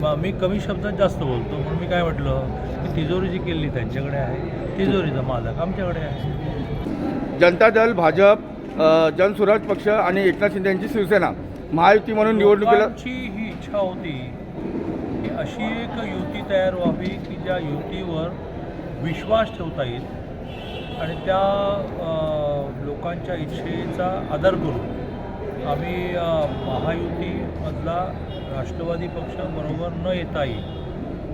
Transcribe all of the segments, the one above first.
मी कमी शब्दात जास्त बोलतो. म्हणून मी काय म्हटलं की तिजोरी जी केली त्यांच्याकडे आहे तिजोरीचा मालक आमच्याकडे आहे. जनता दल भाजप जनसुराज पक्ष आणि एकनाथ शिंदे यांची शिवसेना महायुती म्हणून निवडणुकीला लोकांची ही इच्छा होती की अशी एक युती तयार व्हावी की ज्या युतीवर विश्वास ठेवता येईल आणि त्या लोकांच्या इच्छेचा आदर करून आम्ही महायुतीमधला राष्ट्रवादी पक्ष बरोबर न येता येईल.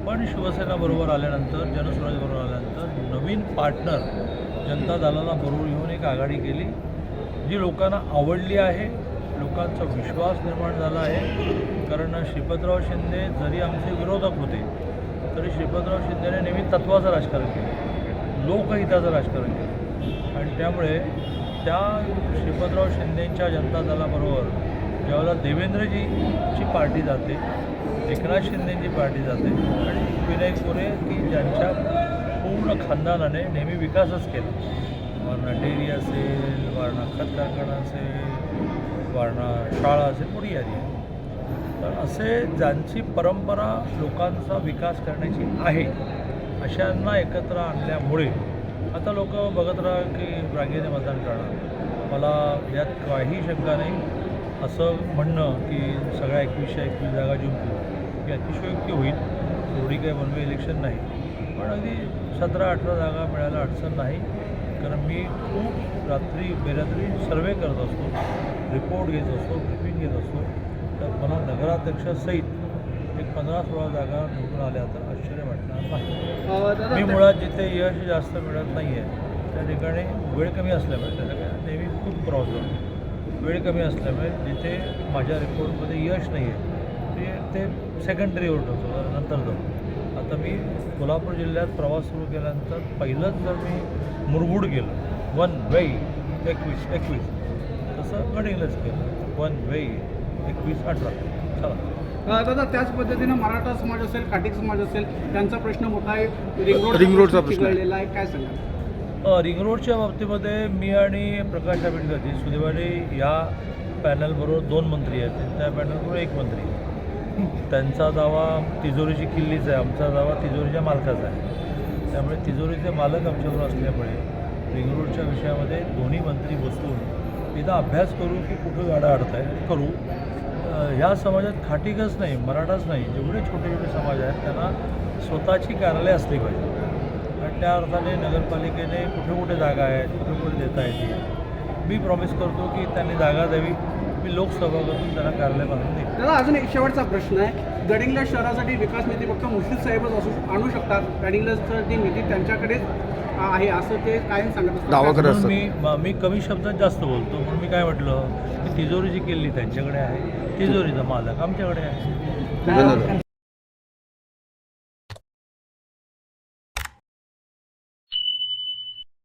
पण शिवसेनाबरोबर आल्यानंतर जनस्वराज बरोबर आल्यानंतर नवीन पार्टनर जनता दलाला बरोबर घेऊन एक आघाडी केली जी लोकांना आवडली आहे लोकांचा विश्वास निर्माण झाला आहे. कारण श्रीपतराव शिंदे जरी आमचे विरोधक होते तरी श्रीपतराव शिंदेने नेहमी तत्वाचं राजकारण केलं. लोकहिताचं राजकारण केलं. आणि त्यामुळे त्या श्रीपतराव शिंदेंच्या जनता दलाबरोबर ज्यावेळेला देवेंद्रजीची पार्टी जाते एकनाथ शिंदेची पार्टी जाते आणि विनय कोरे की ज्यांच्या पूर्ण खानदानाने नेहमी विकासच केला. वारणा डेअरी असेल वारणा खत कारखाना असेल वारणा शाळा असेल मोठी यादी आहे? तर असे ज्यांची परंपरा लोकांचा विकास करण्याची आहे अशांना एकत्र आणल्यामुळे आता लोक बघत राहा की रांगेने मतदान करणार. मला यात काही शंका नाही. असं म्हणणं की सगळ्या एकवीसशे एकवीस जागा जिंकू ही अतिशयोक्ती होईल. एवढी काही वन वे इलेक्शन नाही. पण अगदी सतरा अठरा जागा मिळायला अडचण नाही. कारण मी खूप रात्री बेरात्री सर्वे करत असतो रिपोर्ट घेत असतो ब्रिफिंग घेत असतो. तर मला नगराध्यक्षासहित एक पंधरा सोळा जागा निवडून आल्या तर आश्चर्य वाटणार नाही. मी मुळात जिथे यश जास्त मिळत नाही आहे त्या ठिकाणी वेळ कमी असल्यामुळे त्याचा काय नेहमी खूप प्रॉब्लेम वेळ कमी असल्यामुळे जिथे माझ्या रिपोर्टमध्ये यश नाही आहे ते ते सेकंडरीवर ठेवतो नंतर जाऊ. आता मी कोल्हापूर जिल्ह्यात प्रवास सुरू केल्यानंतर पहिलंच जर मी मुरगुड गेलो वन वे एकवीस एकवीस तसं गडिंगलंच केलं. वन वे एकवीस अठरा. चला. दादा त्याच पद्धतीनं मराठा समाज असेल काटिक समाज असेल त्यांचा प्रश्न मोठा आहे. रिंग रिंग रोडचा प्रश्न आहे. आहे काय सांगा अ, रिंग रोडच्या बाबतीमध्ये मी आणि प्रकाश आंबेडकरजी सुदैवाने या पॅनलबरोबर दोन मंत्री आहेत. त्या पॅनलबरोबर एक मंत्री आहे. त्यांचा दावा तिजोरीची किल्लीचा आहे. आमचा दावा तिजोरीच्या मालकाचा आहे. त्यामुळे तिजोरीचे मालक आमच्याबरोबर असल्यामुळे रिंग रोडच्या विषयामध्ये दोन्ही मंत्री बसून एकदा अभ्यास करू की कुठं गाडा अडताय करू. अ, ह्या समाजात खाटीकच नाही मराठाच नाही. जेवढे छोटे छोटे समाज आहेत त्यांना स्वतःची कार्यालय असली पाहिजे. आणि त्या अर्थाने नगरपालिकेने कुठे कुठे जागा आहेत कुठे कुठे देता येते मी प्रॉमिस करतो की त्यांनी जागा द्यावी. मी लोकसभागतून त्यांना कार्यालय बांधून देईन दादा अजून एक शेवटचा प्रश्न आहे. गडिंग्लज शहरासाठी विकास निधी फक्त मुर्शिद साहेबच असू आणू शकतात. गडिंग्लजची निधी त्यांच्याकडेच आहे असं ते कायम सांगत दावा करत म्हणून असतात. मी म- मी कमी शब्दात जास्त बोलतो. म्हणून मी काय म्हटलं की तिजोरी जी केली त्यांच्याकडे आहे. तिजोरीचा मालक आमच्याकडे आहे.